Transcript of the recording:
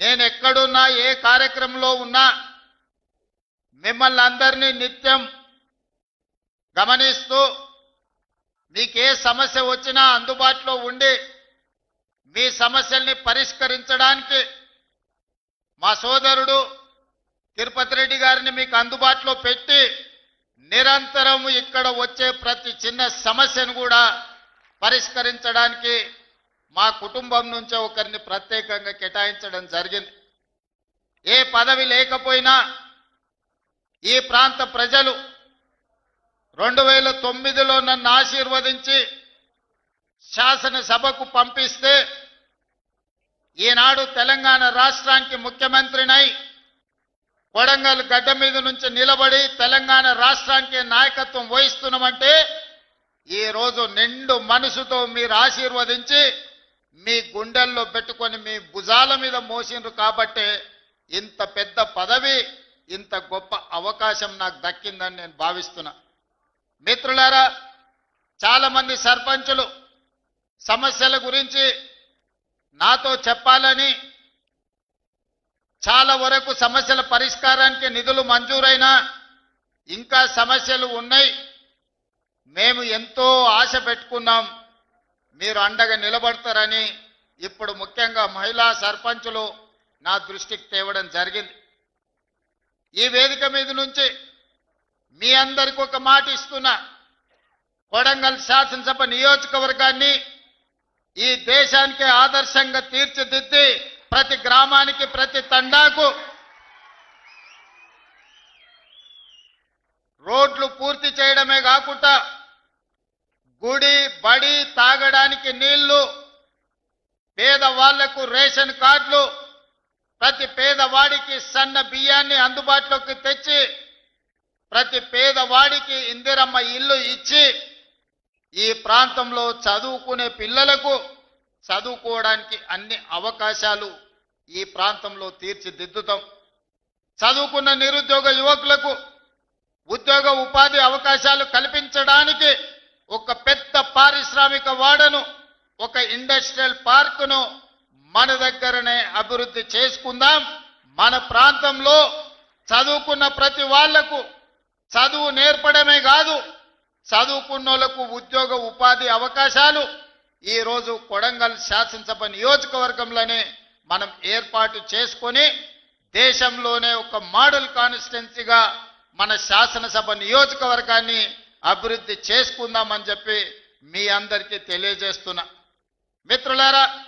నేను ఎక్కడున్నా ఏ కార్యక్రమంలో ఉన్నా మిమ్మల్ని అందరినీ నిత్యం గమనిస్తూ మీకే సమస్య వచ్చినా అందుబాటులో ఉండి మీ సమస్యల్ని పరిష్కరించడానికి మా సోదరుడు తిరుపతి రెడ్డి గారిని మీకు అందుబాటులో పెట్టి నిరంతరం ఇక్కడ వచ్చే ప్రతి చిన్న సమస్యను కూడా పరిష్కరించడానికి మా కుటుంబం నుంచే ఒకరిని ప్రత్యేకంగా కేటాయించడం జరిగింది. ఏ పదవి లేకపోయినా ఈ ప్రాంత ప్రజలు రెండు వేల తొమ్మిదిలో నన్ను ఆశీర్వదించి శాసనసభకు పంపిస్తే ఈనాడు తెలంగాణ రాష్ట్రానికి ముఖ్యమంత్రినై కొడంగల్ గడ్డ మీద నుంచి నిలబడి తెలంగాణ రాష్ట్రానికి నాయకత్వం వహిస్తున్నామంటే ఈ రోజు నిండు మనసుతో మీరు ఆశీర్వదించి మీ గుండెల్లో పెట్టుకొని మీ భుజాల మీద మోసిండ్రు కాబట్టే ఇంత పెద్ద పదవి ఇంత గొప్ప అవకాశం నాకు దక్కిందని నేను భావిస్తున్నా. మిత్రులారా చాలామంది సర్పంచులు సమస్యల గురించి నాతో చెప్పాలని చాలా వరకు సమస్యల పరిష్కారానికి నిధులు మంజూరైనా ఇంకా సమస్యలు ఉన్నాయి. మేము ఎంతో ఆశ పెట్టుకున్నాం. మీరు అండగా నిలబడతారని ఇప్పుడు ముఖ్యంగా మహిళా సర్పంచులు నా దృష్టికి తేవడం జరిగింది. ఈ వేదిక మీద నుంచి మీ అందరికి ఒక మాట ఇస్తున్నా. కొడంగల్ శాసనసభ నియోజకవర్గాన్ని ఈ దేశానికి ఆదర్శంగా తీర్చిదిద్ది ప్రతి గ్రామానికి ప్రతి తండాకు రోడ్లు పూర్తి చేయడమే కాకుండా గుడి బడి తాగడానికి నీళ్ళు పేదవాళ్ళకు రేషన్ కార్డులు ప్రతి పేదవాడికి సన్న బియ్యాన్ని అందుబాటులోకి తెచ్చి ప్రతి పేదవాడికి ఇందిరమ్మ ఇల్లు ఇచ్చి ఈ ప్రాంతంలో చదువుకునే పిల్లలకు చదువుకోవడానికి అన్ని అవకాశాలు ఈ ప్రాంతంలో తీర్చిదిద్దుతాం. చదువుకున్న నిరుద్యోగ యువకులకు ఉద్యోగ ఉపాధి అవకాశాలు కల్పించడానికి ఒక పెద్ద పారిశ్రామిక వాడను ఒక ఇండస్ట్రియల్ పార్కును మన దగ్గరనే అభివృద్ధి చేసుకుందాం. మన ప్రాంతంలో చదువుకున్న ప్రతి వాళ్ళకు చదువు నేర్పడమే కాదు చదువుకున్నోళ్ళకు ఉద్యోగ ఉపాధి అవకాశాలు. ఈరోజు కొడంగల్ శాసనసభ నియోజకవర్గంలోనే మనం ఏర్పాటు చేసుకొని దేశంలోనే ఒక మోడల్ కాన్స్టిట్యున్సీగా మన శాసనసభ నియోజకవర్గాన్ని అభివృద్ధి చేసుకుందామని చెప్పి మీ అందరికీ తెలియజేస్తున్నా. మిత్రులారా